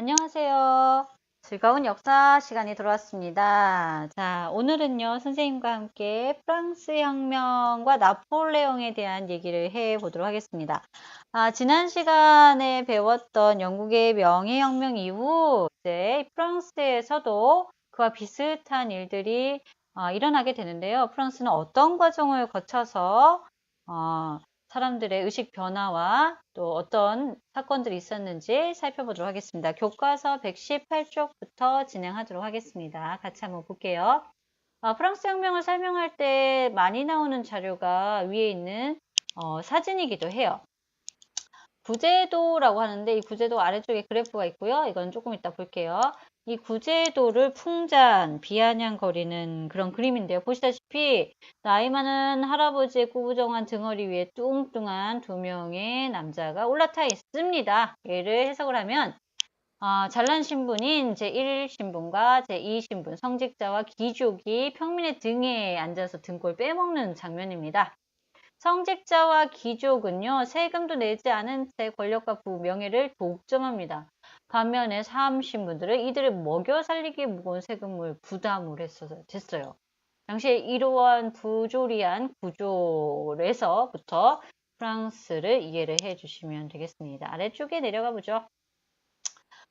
안녕하세요. 즐거운 역사 시간이 돌아왔습니다. 자, 오늘은요, 선생님과 함께 프랑스 혁명과 나폴레옹에 대한 얘기를 해 보도록 하겠습니다. 아, 지난 시간에 배웠던 영국의 명예혁명 이후 이제 프랑스에서도 그와 비슷한 일들이 어, 일어나게 되는데요. 프랑스는 어떤 과정을 거쳐서 어, 사람들의 의식 변화와 또 어떤 사건들이 있었는지 살펴보도록 하겠습니다. 교과서 118쪽부터 진행하도록 하겠습니다. 같이 한번 볼게요. 어, 프랑스 혁명을 설명할 때 많이 나오는 자료가 위에 있는 어, 사진이기도 해요. 구제도라고 하는데 이 구제도 아래쪽에 그래프가 있고요. 이건 조금 이따 볼게요. 이 구제도를 풍잔, 비아냥거리는 그런 그림인데요. 보시다시피 나이 많은 할아버지의 꾸부정한 등허리 위에 뚱뚱한 두 명의 남자가 올라타 있습니다. 얘를 해석을 하면 어, 잘난 신분인 제1신분과 제2신분, 성직자와 귀족이 평민의 등에 앉아서 등골 빼먹는 장면입니다. 성직자와 귀족은요, 세금도 내지 않은 채 권력과 부, 명예를 독점합니다. 반면에 사암신분들은 이들을 먹여 살리기 무거운 세금을 부담을 했어요. 당시에 이러한 부조리한 구조에서부터 프랑스를 이해를 해 주시면 되겠습니다. 아래쪽에 내려가 보죠.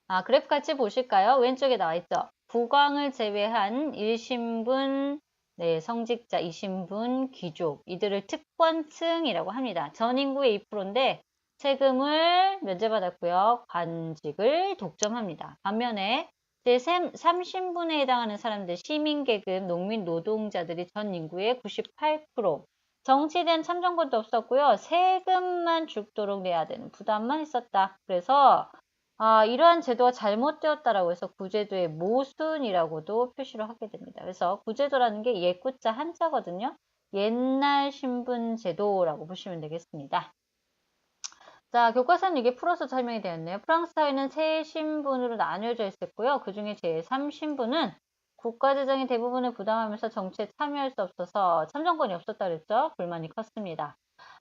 아, 그래프 같이 보실까요? 왼쪽에 나와 있죠. 국왕을 제외한 1신분, 네, 성직자, 2신분, 귀족, 이들을 특권층이라고 합니다. 전 인구의 2%인데 세금을 면제받았고요. 관직을 독점합니다. 반면에 제3신분에 해당하는 사람들, 시민계급, 농민, 노동자들이 전 인구의 98%, 정치된 참정권도 없었고요. 세금만 죽도록 내야 되는 부담만 있었다. 그래서 아, 이러한 제도가 잘못되었다라고 해서 구제도의 모순이라고도 표시를 하게 됩니다. 그래서 구제도라는 게 옛구자 한자거든요. 옛날 신분 제도라고 보시면 되겠습니다. 자, 교과서는 이게 풀어서 설명이 되었네요. 프랑스 사회는 세 신분으로 나뉘어져 있었고요. 그 중에 제3신분은 국가 재정의 대부분을 부담하면서 정치에 참여할 수 없어서 참정권이 없었다 그랬죠. 불만이 컸습니다.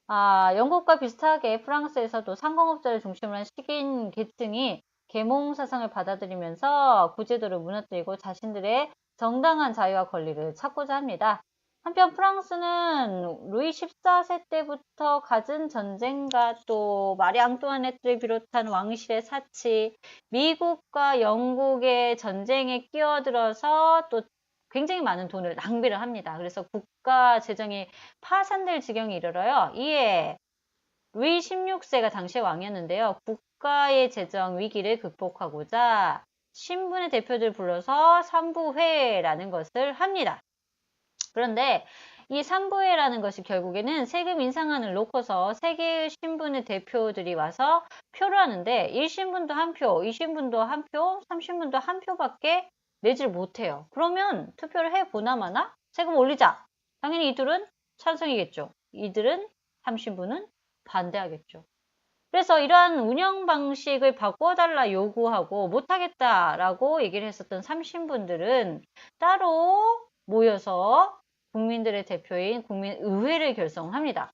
아, 영국과 비슷하게 프랑스에서도 상공업자를 중심으로 한 식인 계층이 계몽 사상을 받아들이면서 구제도를 무너뜨리고 자신들의 정당한 자유와 권리를 찾고자 합니다. 한편 프랑스는 루이 14세 때부터 갖은 전쟁과 또 마리 앙뚜아네트를 비롯한 왕실의 사치, 미국과 영국의 전쟁에 끼어들어서 또 굉장히 많은 돈을 낭비를 합니다. 그래서 국가 재정이 파산될 지경에 이르러요. 이에 루이 16세가 당시의 왕이었는데요. 국가의 재정 위기를 극복하고자 신분의 대표들 불러서 삼부회라는 것을 합니다. 그런데 이 3부회라는 것이 결국에는 세금 인상안을 놓고서 세 개의 신분의 대표들이 와서 표를 하는데 1신분도 한 표, 2신분도 한 표, 3신분도 한 표밖에 내지를 못해요. 그러면 투표를 해보나마나 세금 올리자. 당연히 이들은 찬성이겠죠. 이들은 3신분은 반대하겠죠. 그래서 이러한 운영 방식을 바꿔달라 요구하고 못하겠다라고 얘기를 했었던 3신분들은 따로 모여서 국민들의 대표인 국민의회를 결성합니다.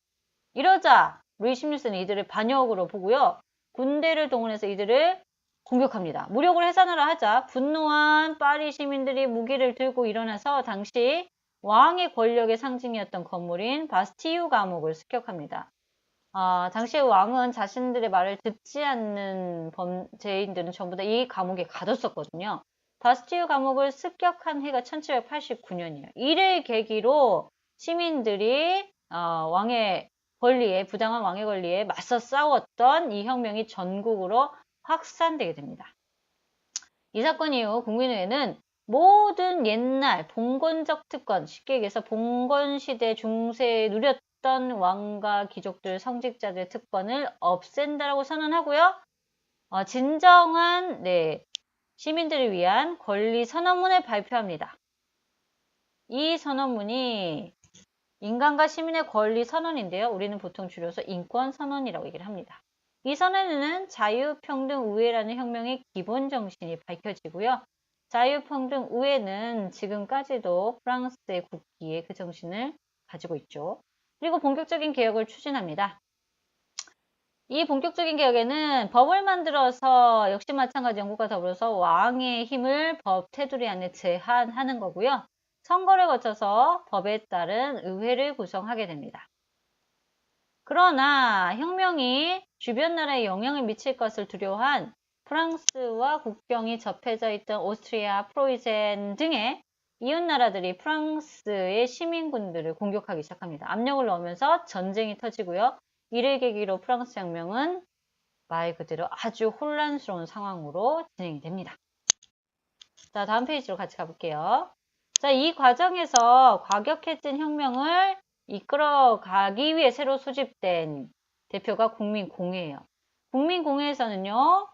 이러자 루이 16세는 이들을 반역으로 보고요. 군대를 동원해서 이들을 공격합니다. 무력을 해산하라 하자 분노한 파리 시민들이 무기를 들고 일어나서 당시 왕의 권력의 상징이었던 건물인 바스티유 감옥을 습격합니다. 아, 당시 왕은 자신들의 말을 듣지 않는 범죄인들은 전부 다 이 감옥에 가뒀었거든요. 바스티유 감옥을 습격한 해가 1789년이에요. 이를 계기로 시민들이 어, 왕의 권리에 부당한 왕의 권리에 맞서 싸웠던 이 혁명이 전국으로 확산되게 됩니다. 이 사건 이후 국민의회는 모든 옛날 봉건적 특권, 쉽게 얘기해서 봉건 시대 중세에 누렸던 왕과 귀족들, 성직자들의 특권을 없앤다라고 선언하고요. 어, 진정한 네, 시민들을 위한 권리 선언문을 발표합니다. 이 선언문이 인간과 시민의 권리 선언인데요. 우리는 보통 줄여서 인권 선언이라고 얘기를 합니다. 이 선언에는 자유평등 우회라는 혁명의 기본 정신이 밝혀지고요. 자유평등 우회는 지금까지도 프랑스의 국기에 그 정신을 가지고 있죠. 그리고 본격적인 개혁을 추진합니다. 이 본격적인 개혁에는 법을 만들어서 역시 마찬가지 영국과 더불어서 왕의 힘을 법 테두리 안에 제한하는 거고요. 선거를 거쳐서 법에 따른 의회를 구성하게 됩니다. 그러나 혁명이 주변 나라에 영향을 미칠 것을 두려워한 프랑스와 국경이 접해져 있던 오스트리아, 프로이센 등의 이웃 나라들이 프랑스의 시민군들을 공격하기 시작합니다. 압력을 넣으면서 전쟁이 터지고요. 이를 계기로 프랑스 혁명은 말 그대로 아주 혼란스러운 상황으로 진행이 됩니다. 자, 다음 페이지로 같이 가볼게요. 자, 이 과정에서 과격해진 혁명을 이끌어가기 위해 새로 소집된 대표가 국민공회예요. 국민공회에서는요,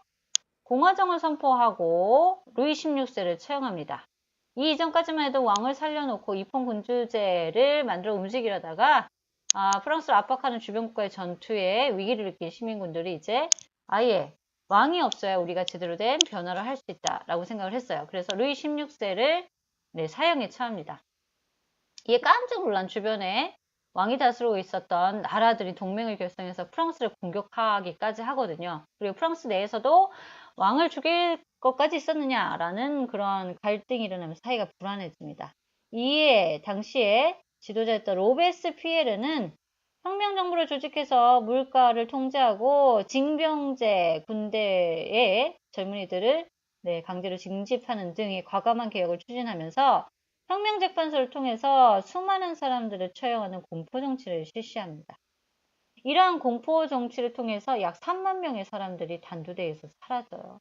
공화정을 선포하고 루이 16세를 채용합니다. 이 이전까지만 해도 왕을 살려놓고 입헌군주제를 만들어 움직이려다가 아, 프랑스를 압박하는 주변 국가의 전투에 위기를 느낀 시민군들이 이제 아예 왕이 없어야 우리가 제대로 된 변화를 할 수 있다라고 생각을 했어요. 그래서 루이 16세를 네, 사형에 처합니다. 이에 깜짝 놀란 주변에 왕이 다스리고 있었던 나라들이 동맹을 결성해서 프랑스를 공격하기까지 하거든요. 그리고 프랑스 내에서도 왕을 죽일 것까지 있었느냐라는 그런 갈등이 일어나면서 사이가 불안해집니다. 이에 당시에 지도자였던 로베스 피에르는 혁명 정부를 조직해서 물가를 통제하고 징병제 군대의 젊은이들을 네, 강제로 징집하는 등의 과감한 개혁을 추진하면서 혁명재판소를 통해서 수많은 사람들을 처형하는 공포정치를 실시합니다. 이러한 공포정치를 통해서 약 3만 명의 사람들이 단두대에서 사라져요.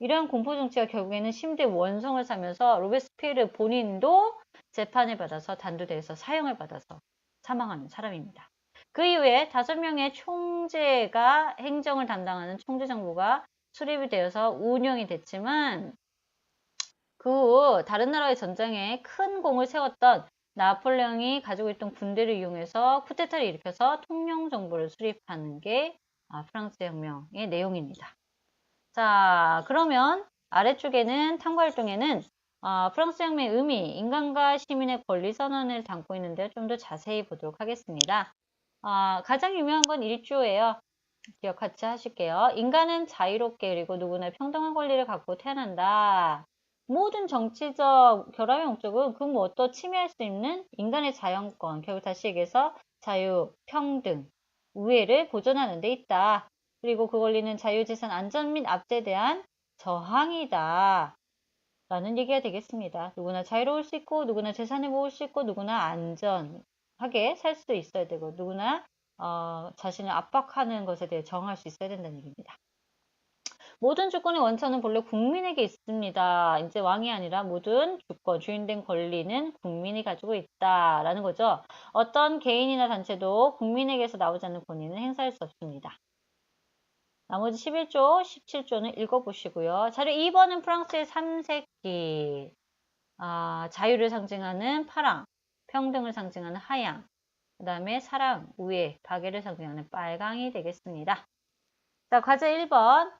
이러한 공포정치가 결국에는 심대 원성을 사면서 로베스피에르 본인도 재판을 받아서 단두대에서 사형을 받아서 사망하는 사람입니다. 그 이후에 다섯 명의 총재가 행정을 담당하는 총재 정부가 수립이 되어서 운영이 됐지만 그 후 다른 나라의 전쟁에 큰 공을 세웠던 나폴레옹이 가지고 있던 군대를 이용해서 쿠데타를 일으켜서 통영 정부를 수립하는 게 아, 프랑스 혁명의 내용입니다. 자, 그러면 아래쪽에는 탐구 활동에는 어, 프랑스 혁명의 의미, 인간과 시민의 권리 선언을 담고 있는데 좀더 자세히 보도록 하겠습니다. 어, 가장 유명한 건 1조예요. 기억 같이 하실게요. 인간은 자유롭게 그리고 누구나 평등한 권리를 갖고 태어난다. 모든 정치적 결합의 목적은 그 무엇도 침해할 수 있는 인간의 자연권, 결국 다시 얘기해서 자유, 평등, 우애를 보존하는 데 있다. 그리고 그 권리는 자유재산 안전 및 압제에 대한 저항이다. 라는 얘기가 되겠습니다. 누구나 자유로울 수 있고 누구나 재산을 모을 수 있고 누구나 안전하게 살 수 있어야 되고 누구나 어, 자신을 압박하는 것에 대해 정할 수 있어야 된다는 얘기입니다. 모든 주권의 원천은 본래 국민에게 있습니다. 이제 왕이 아니라 모든 주권, 주인된 권리는 국민이 가지고 있다라는 거죠. 어떤 개인이나 단체도 국민에게서 나오지 않는 권위는 행사할 수 없습니다. 나머지 11조, 17조는 읽어보시고요. 자료 2번은 프랑스의 삼색기, 아, 자유를 상징하는 파랑, 평등을 상징하는 하양, 그 다음에 사랑, 우애, 박애를 상징하는 빨강이 되겠습니다. 자, 과제 1번.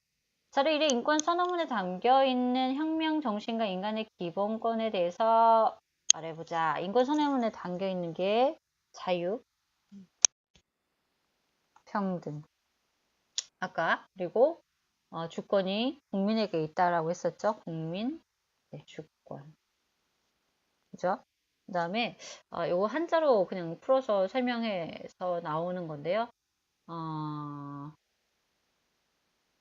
자료 1의 인권 선언문에 담겨 있는 혁명 정신과 인간의 기본권에 대해서 말해보자. 인권 선언문에 담겨 있는 게 자유, 평등, 아까 그리고 어, 주권이 국민에게 있다라고 했었죠. 국민 네, 주권. 그죠? 그 다음에 어, 요거 한자로 그냥 풀어서 설명해서 나오는 건데요. 어,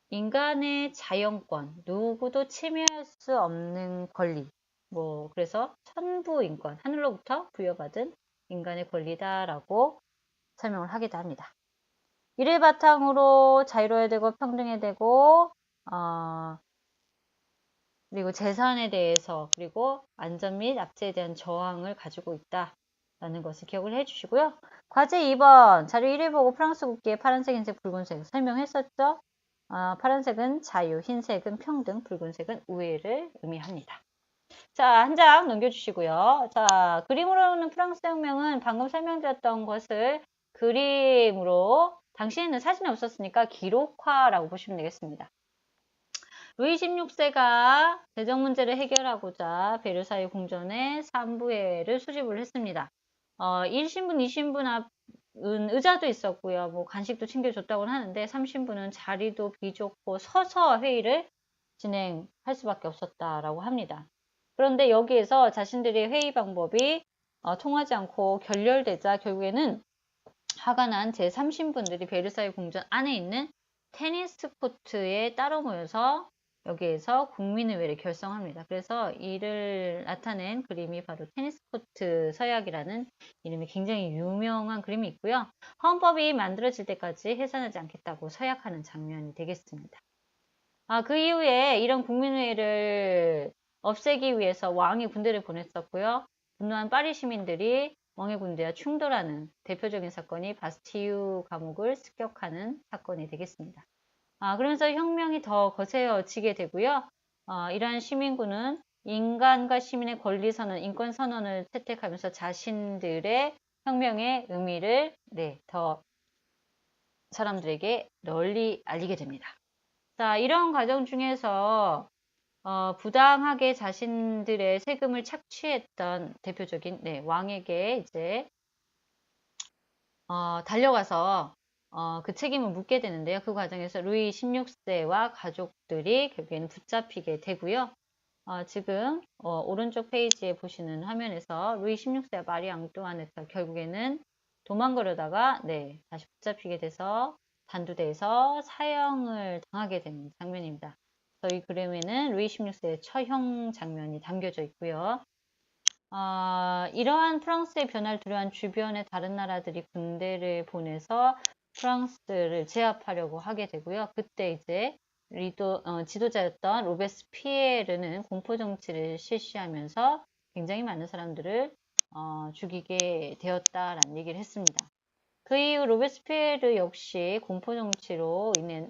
인간의 자연권, 누구도 침해할 수 없는 권리. 뭐 그래서 천부인권, 하늘로부터 부여받은 인간의 권리다라고 설명을 하기도 합니다. 이를 바탕으로 자유로워야 되고 평등해야 되고 어, 그리고 재산에 대해서 그리고 안전 및 압제에 대한 저항을 가지고 있다 라는 것을 기억을 해주시고요. 과제 2번 자료 1을 보고 프랑스 국기의 파란색, 흰색, 붉은색 설명했었죠. 어, 파란색은 자유, 흰색은 평등, 붉은색은 우애를 의미합니다. 자, 한 장 넘겨주시고요. 자, 그림으로는 프랑스 혁명은 방금 설명드렸던 것을 그림으로 당시에는 사진이 없었으니까 기록화라고 보시면 되겠습니다. 루이 16세가 재정 문제를 해결하고자 베르사유 궁전에 3부회를 수집을 했습니다. 어, 1신분, 2신분 의자도 있었고요. 뭐 간식도 챙겨줬다고 하는데 삼신부는 자리도 비좁고 서서 회의를 진행할 수밖에 없었다라고 합니다. 그런데 여기에서 자신들의 회의 방법이 어, 통하지 않고 결렬되자 결국에는 화가 난 제3신분들이 베르사유 궁전 안에 있는 테니스 코트에 따로 모여서 여기에서 국민의회를 결성합니다. 그래서 이를 나타낸 그림이 바로 테니스 코트 서약이라는 이름이 굉장히 유명한 그림이 있고요. 헌법이 만들어질 때까지 해산하지 않겠다고 서약하는 장면이 되겠습니다. 아, 그 이후에 이런 국민회의를 없애기 위해서 왕이 군대를 보냈었고요. 분노한 파리 시민들이 왕의 군대와 충돌하는 대표적인 사건이 바스티유 감옥을 습격하는 사건이 되겠습니다. 아, 그러면서 혁명이 더 거세어지게 되고요. 어, 이러한 시민군은 인간과 시민의 권리선언, 인권선언을 채택하면서 자신들의 혁명의 의미를 네, 더 사람들에게 널리 알리게 됩니다. 자, 이런 과정 중에서 어, 부당하게 자신들의 세금을 착취했던 대표적인 네, 왕에게 이제 어, 달려가서 어, 그 책임을 묻게 되는데요. 그 과정에서 루이 16세와 가족들이 결국에는 붙잡히게 되고요. 어, 지금 어, 오른쪽 페이지에 보시는 화면에서 루이 16세와 마리 앙뚜아네트 결국에는 도망가려다가 네, 다시 붙잡히게 돼서 단두대에서 사형을 당하게 되는 장면입니다. 저희 그림에는 루이 16세의 처형 장면이 담겨져 있고요. 어, 이러한 프랑스의 변화를 두려워한 주변의 다른 나라들이 군대를 보내서 프랑스를 제압하려고 하게 되고요. 그때 이제 리도, 어, 지도자였던 로베스피에르는 공포정치를 실시하면서 굉장히 많은 사람들을 어, 죽이게 되었다라는 얘기를 했습니다. 그 이후 로베스피에르 역시 공포정치로 인해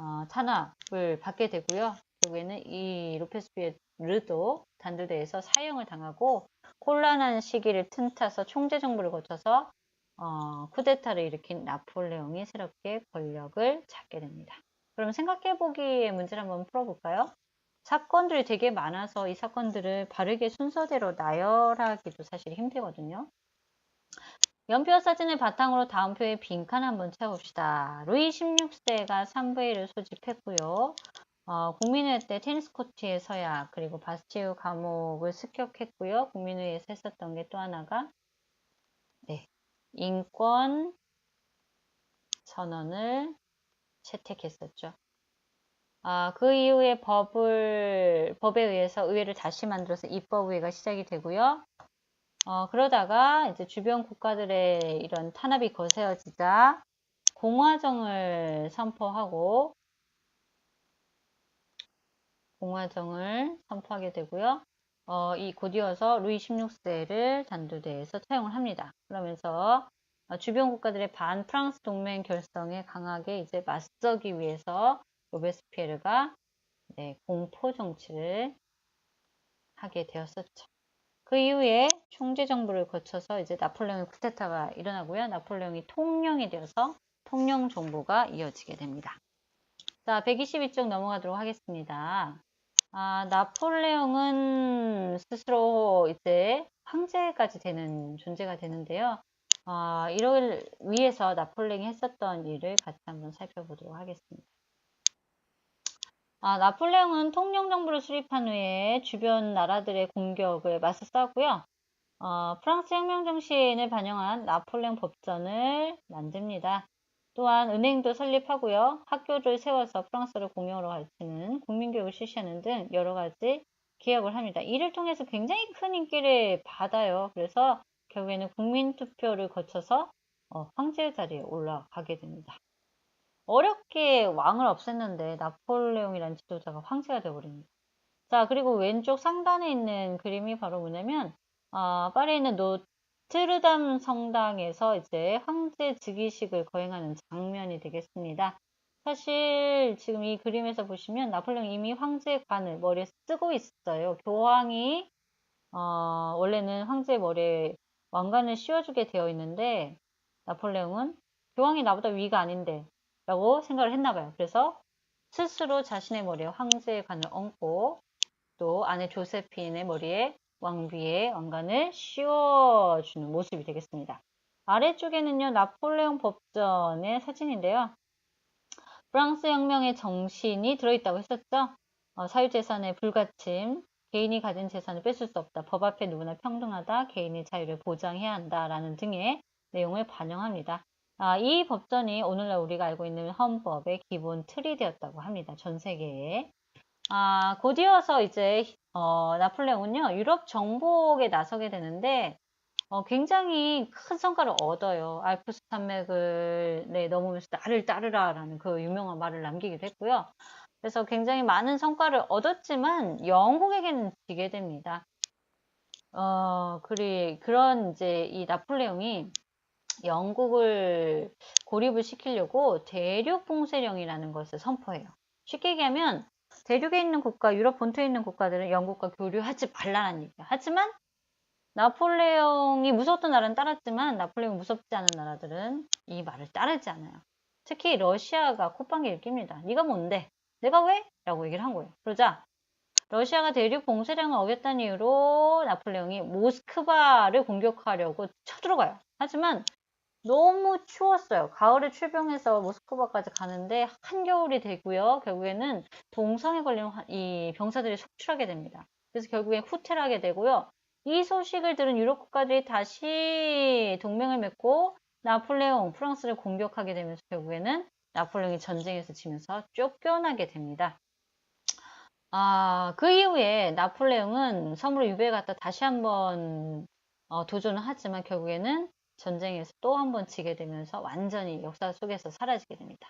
어, 탄압을 받게 되고요. 결국에는 이 로페스피에르도 단두대에서 사형을 당하고 혼란한 시기를 틈타서 총재 정부를 거쳐서 어, 쿠데타를 일으킨 나폴레옹이 새롭게 권력을 잡게 됩니다. 그럼 생각해보기에 문제를 한번 풀어볼까요? 사건들이 되게 많아서 이 사건들을 바르게 순서대로 나열하기도 사실 힘들거든요. 연표 사진을 바탕으로 다음 표에 빈칸 한번 채워봅시다. 루이 16세가 3부회를 소집했고요. 어, 국민회의 때 테니스 코트의 서약 그리고 바스티유 감옥을 습격했고요. 국민회의에서 했었던 게 또 하나가 네, 인권 선언을 채택했었죠. 아, 그 이후에 법을 법에 의해서 의회를 다시 만들어서 입법의회가 시작이 되고요. 어, 그러다가 이제 주변 국가들의 이런 탄압이 거세어지자 공화정을 선포하고 공화정을 선포하게 되고요. 어, 이 곧이어서 루이 16세를 단두대에서 채용을 합니다. 그러면서 어, 주변 국가들의 반 프랑스 동맹 결성에 강하게 이제 맞서기 위해서 로베스피에르가 네, 공포 정치를 하게 되었었죠. 그 이후에 총재 정부를 거쳐서 이제 나폴레옹의 쿠데타가 일어나고요. 나폴레옹이 통령이 되어서 통령 정부가 이어지게 됩니다. 자, 122쪽 넘어가도록 하겠습니다. 아, 나폴레옹은 스스로 이제 황제까지 되는 존재가 되는데요. 아, 이를 위해서 나폴레옹이 했었던 일을 같이 한번 살펴보도록 하겠습니다. 아, 나폴레옹은 통령정부를 수립한 후에 주변 나라들의 공격을 맞서 싸고요. 어, 프랑스 혁명 정신을 반영한 나폴레옹 법전을 만듭니다. 또한 은행도 설립하고요. 학교를 세워서 프랑스를 공용으로 가르치는 국민교육을 실시하는 등 여러 가지 기획을 합니다. 이를 통해서 굉장히 큰 인기를 받아요. 그래서 결국에는 국민투표를 거쳐서 어, 황제 자리에 올라가게 됩니다. 어렵게 왕을 없앴는데 나폴레옹이라는 지도자가 황제가 되어버립니다. 자 그리고 왼쪽 상단에 있는 그림이 바로 뭐냐면 어, 파리에 있는 노트르담 성당에서 이제 황제 즉위식을 거행하는 장면이 되겠습니다. 사실 지금 이 그림에서 보시면 나폴레옹 이미 황제 관을 머리에 쓰고 있어요. 교황이 어, 원래는 황제 머리에 왕관을 씌워주게 되어 있는데 나폴레옹은 교황이 나보다 위가 아닌데 라고 생각을 했나 봐요. 그래서 스스로 자신의 머리에 황제의 관을 얹고 또 아내 조세핀의 머리에 왕비의 왕관을 씌워주는 모습이 되겠습니다. 아래쪽에는요, 나폴레옹 법전의 사진인데요. 프랑스 혁명의 정신이 들어있다고 했었죠. 어, 사유재산의 불가침, 개인이 가진 재산을 뺏을 수 없다. 법 앞에 누구나 평등하다. 개인의 자유를 보장해야 한다 라는 등의 내용을 반영합니다. 아, 이 법전이 오늘날 우리가 알고 있는 헌법의 기본 틀이 되었다고 합니다. 전 세계에. 아, 곧이어서 이제 어, 나폴레옹은요 유럽 정복에 나서게 되는데 어, 굉장히 큰 성과를 얻어요. 알프스 산맥을 네, 넘으면서 나를 따르라라는 그 유명한 말을 남기기도 했고요. 그래서 굉장히 많은 성과를 얻었지만 영국에게는 지게 됩니다. 어, 그리 그런 이제 이 나폴레옹이 영국을 고립을 시키려고 대륙 봉쇄령이라는 것을 선포해요. 쉽게 얘기하면 대륙에 있는 국가, 유럽 본토에 있는 국가들은 영국과 교류하지 말라는 얘기야. 하지만 나폴레옹이 무서웠던 나라는 따랐지만 나폴레옹 무섭지 않은 나라들은 이 말을 따르지 않아요. 특히 러시아가 콧방귀를 낍니다. 네가 뭔데? 내가 왜? 라고 얘기를 한 거예요. 그러자 러시아가 대륙 봉쇄령을 어겼다는 이유로 나폴레옹이 모스크바를 공격하려고 쳐들어가요. 하지만 너무 추웠어요. 가을에 출병해서 모스크바까지 가는데 한겨울이 되고요. 결국에는 동상에 걸린 이 병사들이 속출하게 됩니다. 그래서 결국엔 후퇴를 하게 되고요. 이 소식을 들은 유럽 국가들이 다시 동맹을 맺고 나폴레옹, 프랑스를 공격하게 되면서 결국에는 나폴레옹이 전쟁에서 지면서 쫓겨나게 됩니다. 아, 그 이후에 나폴레옹은 섬으로 유배에 갔다 다시 한번 어, 도전을 하지만 결국에는 전쟁에서 또 한 번 지게 되면서 완전히 역사 속에서 사라지게 됩니다.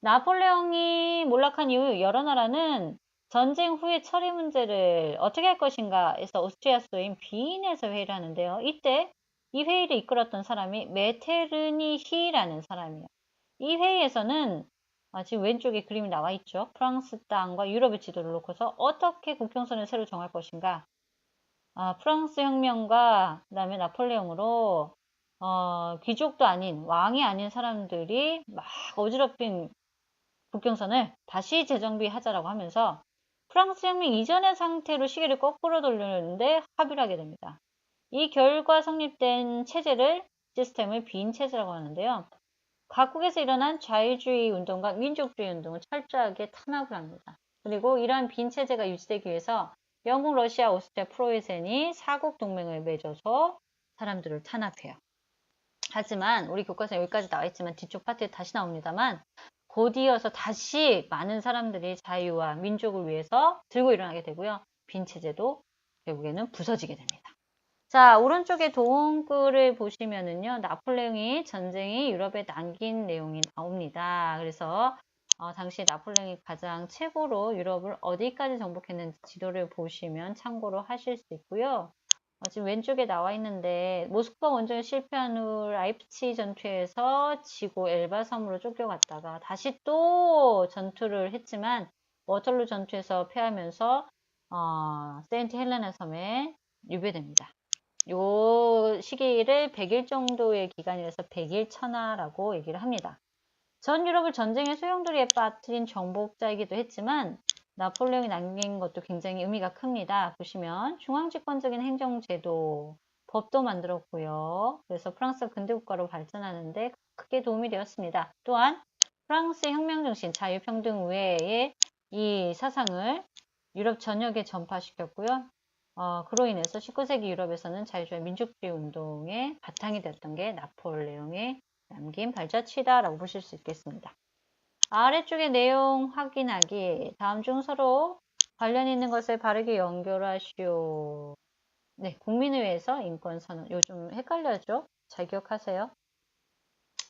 나폴레옹이 몰락한 이후 여러 나라는 전쟁 후의 처리 문제를 어떻게 할 것인가 해서 오스트리아 수도인 비인에서 회의를 하는데요. 이때 이 회의를 이끌었던 사람이 메테르니히라는 사람이에요. 이 회의에서는 아, 지금 왼쪽에 그림이 나와 있죠. 프랑스 땅과 유럽의 지도를 놓고서 어떻게 국경선을 새로 정할 것인가. 아, 프랑스 혁명과 그 다음에 나폴레옹으로 어, 귀족도 아닌 왕이 아닌 사람들이 막 어지럽힌 국경선을 다시 재정비하자라고 하면서 프랑스 혁명 이전의 상태로 시계를 거꾸로 돌리는데 합의를 하게 됩니다. 이 결과 성립된 체제를 시스템을 빈 체제라고 하는데요. 각국에서 일어난 자유주의 운동과 민족주의 운동을 철저하게 탄압을 합니다. 그리고 이러한 빈 체제가 유지되기 위해서 영국, 러시아, 오스트리아, 프로이센이 사국 동맹을 맺어서 사람들을 탄압해요. 하지만 우리 교과서에 여기까지 나와 있지만 뒤쪽 파트에 다시 나옵니다만 곧이어서 다시 많은 사람들이 자유와 민족을 위해서 들고 일어나게 되고요. 빈 체제도 결국에는 부서지게 됩니다. 자, 오른쪽에 동글을 보시면은요, 나폴레옹이 전쟁이 유럽에 남긴 내용이 나옵니다. 그래서 어, 당시 나폴레옹이 가장 최고로 유럽을 어디까지 정복했는지 지도를 보시면 참고로 하실 수 있고요. 어, 지금 왼쪽에 나와 있는데 모스크바 원전이 실패한 후 라이프치 전투에서 지고 엘바 섬으로 쫓겨갔다가 다시 또 전투를 했지만 워털루 전투에서 패하면서 어, 세인트 헬레나 섬에 유배됩니다. 요 시기를 100일 정도의 기간이라서 100일 천하라고 얘기를 합니다. 전 유럽을 전쟁의 소용돌이에 빠뜨린 정복자이기도 했지만 나폴레옹이 남긴 것도 굉장히 의미가 큽니다. 보시면 중앙집권적인 행정제도, 법도 만들었고요. 그래서 프랑스가 근대국가로 발전하는데 크게 도움이 되었습니다. 또한 프랑스 혁명 정신, 자유평등 외에 이 사상을 유럽 전역에 전파시켰고요. 어, 그로 인해서 19세기 유럽에서는 자유주의 민족주의 운동의 바탕이 되었던 게 나폴레옹의 남긴 발자취다라고 보실 수 있겠습니다. 아래쪽의 내용 확인하기. 다음 중 서로 관련 있는 것을 바르게 연결하시오. 네, 국민의회에서 인권선언. 요즘 헷갈려죠? 잘 기억하세요.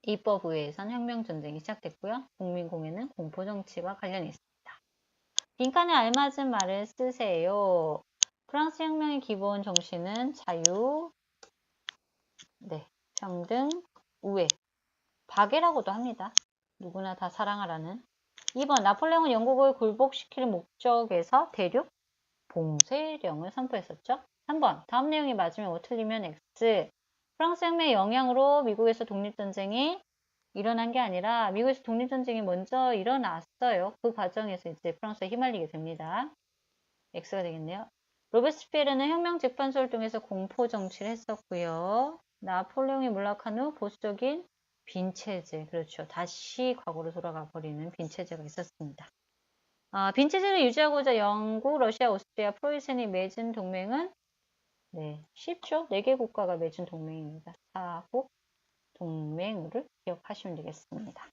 입법의회에선 혁명전쟁이 시작됐고요. 국민공회는 공포정치와 관련이 있습니다. 빈칸에 알맞은 말을 쓰세요. 프랑스 혁명의 기본 정신은 자유, 네, 평등, 우애, 박애라고도 합니다. 누구나 다 사랑하라는 2번 나폴레옹은 영국을 굴복시킬 목적에서 대륙 봉쇄령을 선포했었죠. 3번 다음 내용이 맞으면 O 틀리면 X 프랑스 혁명의 영향으로 미국에서 독립전쟁이 일어난 게 아니라 미국에서 독립전쟁이 먼저 일어났어요. 그 과정에서 이제 프랑스에 휘말리게 됩니다. X가 되겠네요. 로베스피에르는 혁명 재판소를 통해서 공포 정치를 했었고요. 나폴레옹이 몰락한 후 보수적인 빈 체제, 그렇죠. 다시 과거로 돌아가 버리는 빈 체제가 있었습니다. 아, 빈 체제를 유지하고자 영국, 러시아, 오스트리아, 프로이센이 맺은 동맹은 네, 쉽죠. 4개 국가가 맺은 동맹입니다. 사국 동맹을 기억하시면 되겠습니다.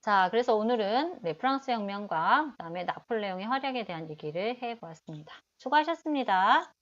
자, 그래서 오늘은 네, 프랑스 혁명과 그다음에 나폴레옹의 활약에 대한 얘기를 해보았습니다. 수고하셨습니다.